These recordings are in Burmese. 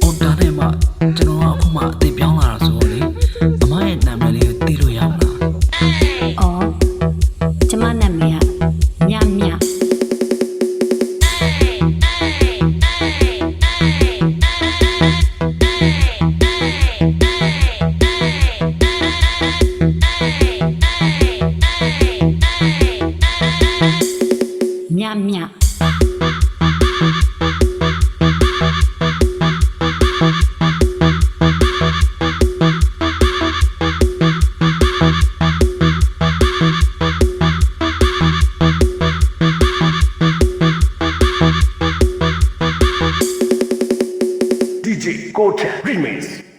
ဟိုတားထဲမှာကျွန်တော်ကအခုမှအသိပြောင်းလာတာဆို Coach Remix.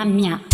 nham nhạc